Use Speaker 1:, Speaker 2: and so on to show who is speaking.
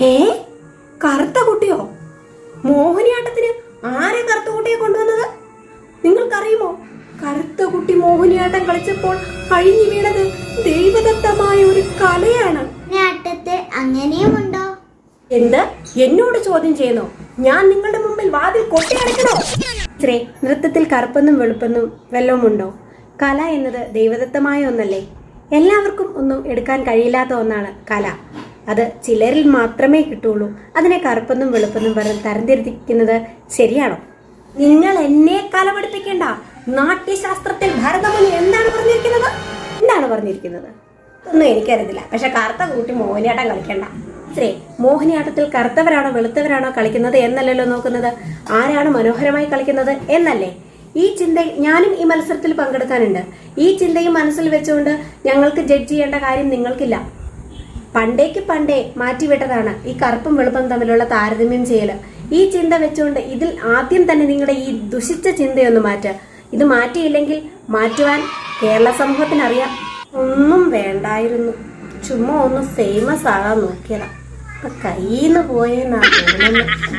Speaker 1: ഏ? കറുത്ത കുട്ടിയോ? മോഹിനിയാട്ടത്തിന് ആരെ കറുത്ത കുട്ടിയെ കൊണ്ടുവന്നത്? നിങ്ങൾക്കറിയുമോ? കറുത്ത കുട്ടി മോഹിനിയാട്ടം കളിച്ചപ്പോൾ അഴിഞ്ഞു വീണത് ദൈവദത്തമായ ഒരു കലയാണ്.
Speaker 2: നാട്ടത്തെ അങ്ങനെയുമുണ്ടോ?
Speaker 1: എന്ത്? എന്നോട് ചോദ്യം ചെയ്യുന്നു. ഞാൻ നിങ്ങളുടെ മുമ്പിൽ വാതിൽ കൊട്ടിയടക്കണോ ശ്രീ നൃത്തത്തിൽ കറുപ്പെന്നും വെളുപ്പെന്നും വെള്ളവുമുണ്ടോ കല എന്നത് ദൈവദത്തമായ ഒന്നല്ലേ? എല്ലാവർക്കും ഒന്നും എടുക്കാൻ കഴിയില്ലാത്ത ഒന്നാണ് കല. അത് ചിലരിൽ മാത്രമേ കിട്ടുള്ളൂ അതിനെ കറുപ്പെന്നും വെളുപ്പെന്നും പറഞ്ഞ് തരംതിരിക്കുന്നത് ശരിയാണോ? നിങ്ങൾ എന്നെ കല പഠിപ്പിക്കേണ്ട നാട്യശാസ്ത്രത്തിൽ ഭരതമുനി എന്താണ് പറഞ്ഞിരിക്കുന്നത്? എന്താണ് പറഞ്ഞിരിക്കുന്നത്? ഒന്നും എനിക്കറിയത്തില്ല. പക്ഷെ കറുത്ത കൂട്ടി മോഹിനിയാട്ടം കളിക്കണ്ട. ശ്രീ മോഹിനിയാട്ടത്തിൽ കറുത്തവരാണോ വെളുത്തവരാണോ കളിക്കുന്നത് എന്നല്ലല്ലോ നോക്കുന്നത്? ആരാണ് മനോഹരമായി കളിക്കുന്നത് എന്നല്ലേ? ഈ ചിന്ത ഞാനും ഈ മത്സരത്തിൽ പങ്കെടുക്കാനുണ്ട്. ഈ ചിന്തയും മനസ്സിൽ വെച്ചുകൊണ്ട് ഞങ്ങൾക്ക് ജഡ്ജ് ചെയ്യേണ്ട കാര്യം നിങ്ങൾക്കില്ല. പണ്ടേക്ക് പണ്ടേ മാറ്റിവിട്ടതാണ് ഈ കറുപ്പും വെളുപ്പും തമ്മിലുള്ള താരതമ്യം ചെയ്യൽ. ഈ ചിന്ത വെച്ചുകൊണ്ട് ഇതിൽ ആദ്യം തന്നെ നിങ്ങളുടെ ഈ ദുഷിച്ച ചിന്തയൊന്ന് മാറ്റുക ഇത് മാറ്റിയില്ലെങ്കിൽ മാറ്റുവാൻ കേരള സമൂഹത്തിന് അറിയാം. ഒന്നും വേണ്ടായിരുന്നു. ചുമ്മാ ഒന്ന് ഫേമസ് ആകാൻ നോക്കിയതാ. ഇപ്പൊ നിന്ന് പോയെന്നാ തോന്നുന്നു.